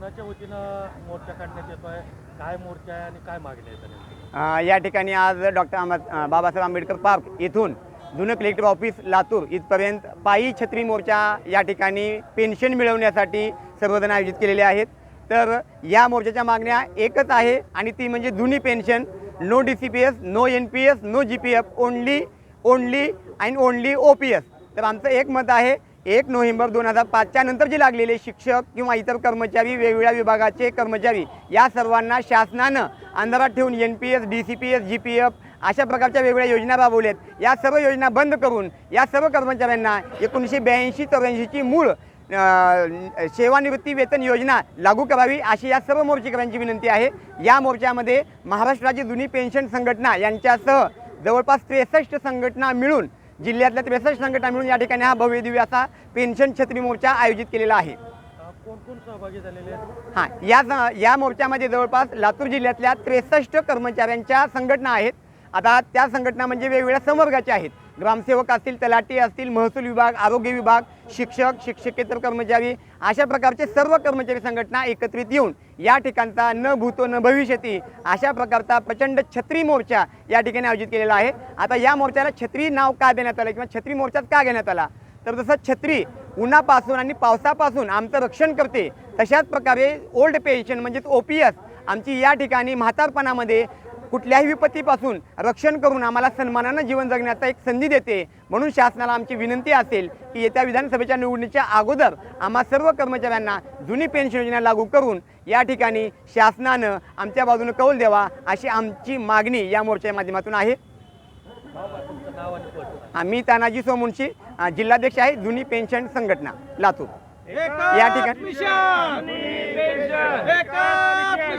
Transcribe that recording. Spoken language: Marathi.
कुणाच्या वतीनं मोर्चा काढण्यात येतोय? काय मोर्चा आहे आणि काय मागणी आहे या ठिकाणी आज डॉक्टर आंबा- बाबासाहेब आंबेडकर पार्क येथून जुनं कलेक्टर ऑफिस लातूर इथपर्यंत पायी छत्री मोर्चा या ठिकाणी पेन्शन मिळवण्यासाठी सर्वजण आयोजित केलेले आहेत. तर या मोर्चाच्या मागण्या एकच आहे आणि ती म्हणजे जुनी pension. No D C P S no N P S no G P F only only and only O P S तर आमचं एक मत आहे एक नोव्हेंबर दोन हजार पाचच्या नंतर जे लागलेले शिक्षक किंवा इतर कर्मचारी वेगवेगळ्या विभागाचे कर्मचारी या सर्वांना शासनानं अंधारात ठेवून N P S D C P S G P F अशा प्रकारच्या वेगवेगळ्या योजना राबवल्यात. या सर्व योजना बंद करून या सर्व कर्मचाऱ्यांना एकोणीसशे ब्याऐंशी चौऱ्याऐंशीची मूळ सेवानिवृत्ती वेतन योजना लागू करावी अशी या सर्व मोर्चेकरांची विनंती आहे. या मोर्चामध्ये महाराष्ट्राची जुनी पेन्शन संघटना यांच्यासह जवळपास त्रेसष्ट संघटना मिळून जिल्ह्यातल्या त्रेसष्ट संघटना मिळून या ठिकाणी हा भव्य दिव्य असा पेन्शन छत्री मोर्चा आयोजित केलेला आहे. हां या या मोर्चामध्ये जवळपास लातूर जिल्ह्यातल्या त्रेसष्ट कर्मचाऱ्यांच्या संघटना आहेत. आता त्या संघटना म्हणजे वेगवेगळ्या संवर्गाच्या आहेत. ग्रामसेवक असतील तलाठी असतील महसूल विभाग आरोग्य विभाग शिक्षक शिक्षकेतर कर्मचारी अशा प्रकारचे सर्व कर्मचारी संघटना एकत्रित येऊन या ठिकाणचा न भूतो न भविष्यती अशा प्रकारचा प्रचंड छत्री मोर्चा या ठिकाणी आयोजित केलेला आहे. आता या मोर्चाला छत्री नाव का देण्यात आलं किंवा छत्री मोर्चाच का घेण्यात आला? तर जसं छत्री उन्हापासून आणि पावसापासून आमचं रक्षण करते तशाच प्रकारे ओल्ड पेन्शन म्हणजेच ओ पी एस आमची या ठिकाणी म्हातारपणामध्ये कुठल्याही विपत्तीपासून रक्षण करून आम्हाला सन्मानानं जीवन जगण्याचा एक संधी देते. म्हणून शासनाला आमची विनंती असेल की येत्या विधानसभेच्या निवडणुकीच्या अगोदर आम्हा सर्व कर्मचाऱ्यांना जुनी पेन्शन योजना लागू करून या ठिकाणी शासनानं आमच्या बाजूनं कौल द्यावा अशी आमची मागणी या मोर्चाच्या माध्यमातून आहे. मी तानाजी सोमुंशी जिल्हाध्यक्ष आहे जुनी पेन्शन संघटना लातूर. या ठिकाणी